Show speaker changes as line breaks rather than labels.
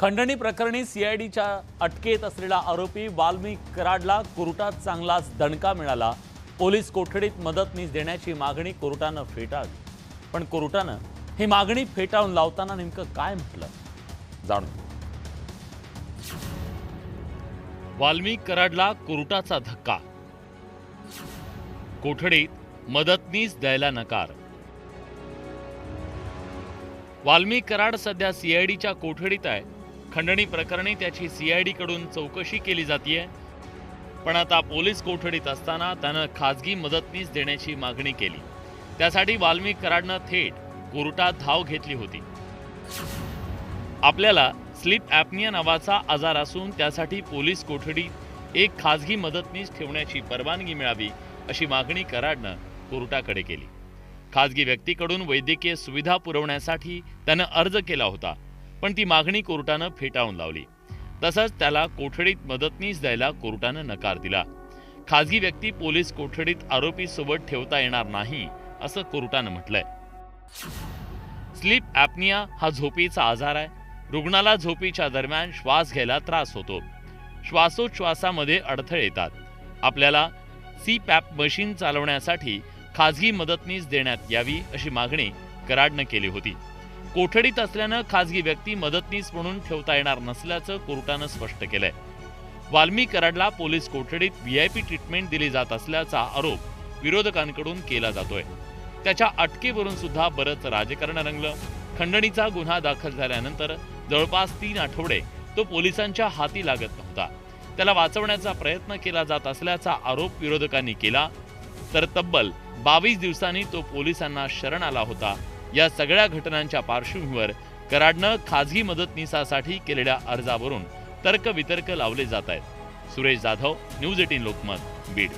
खंडणी प्रकरणी सीआयडीच्या अटकेत असलेला आरोपी वाल्मिक कराडला कोर्टात चांगलाच दणका मिळाला. पोलीस कोठडीत मदतनीस देण्याची मागणी कोर्टानं फेटाळली. पण कोर्टानं ही मागणी फेटाळून लावताना नेमकं काय म्हटलं? जाणून वाल्मिक कराडला कोर्टाचा धक्का. कोठडीत मदतनीस द्यायला नकार. वाल्मिक कराड सध्या सीआयडीच्या कोठडीत आहे. खंडणी प्रकरणी त्याची सी आय डीकडून चौकशी केली जाते पण आता पोलीस कोठडीत असताना त्यानं खाजगी मदतनीस देण्याची मागणी केली. त्यासाठी वाल्मिक कराडनं थेट कोर्टात धाव घेतली होती. आपल्याला स्लीप ॲपनिया नावाचा आजार असून त्यासाठी पोलीस कोठडीत एक खाजगी मदतनीस ठेवण्याची परवानगी मिळावी अशी मागणी कराडनं कोर्टाकडे केली. खाजगी व्यक्तीकडून वैद्यकीय सुविधा पुरवण्यासाठी त्यानं अर्ज केला होता. पण ती मागणी कोर्टानं फेटाळून लावली. तसंच त्याला कोठडीत मदतनीस द्यायला कोर्टानं नकार दिला. खाजगी व्यक्ती पोलीस कोठडीत आरोपी सोबत ठेवता येणार नाही असं कोर्टानं म्हटलंय. स्लीप ॲपनिया हा झोपीचा आजार आहे. रुग्णाला झोपीच्या दरम्यान श्वास घ्यायला त्रास होतो. श्वासोच्छ्वासामध्ये अडथळे येतात. आपल्याला सी पॅप मशीन चालवण्यासाठी खाजगी मदतनीस देण्यात यावी अशी मागणी कराडनं केली होती. कोठडीत असल्यानं खासगी व्यक्ती मदतनीस म्हणून ठेवता येणार नसल्याचं कोर्टानं स्पष्ट केलंय. वाल्मी कराडला पोलीस कोठडीत व्हीआयपी ट्रीटमेंट दिली जात असल्याचा आरोप विरोधकांकडून केला जातोय. त्याच्या अटकेवरून सुद्धा बरंच राजकारण रंगलं. खंडणीचा गुन्हा दाखल झाल्यानंतर जवळपास तीन आठवडे तो पोलिसांच्या हाती लागत नव्हता. त्याला वाचवण्याचा प्रयत्न केला जात असल्याचा आरोप विरोधकांनी केला. तर तब्बल बावीस दिवसांनी तो पोलिसांना शरण आला होता. या सगळ्या घटनांच्या पार्श्वभूमीवर कराडनं खाजगी मदतनीसासाठी केलेल्या अर्जावरून तर्क वितर्क लावले जात आहेत. Suresh Jadhav news eighteen Lokmat Beed.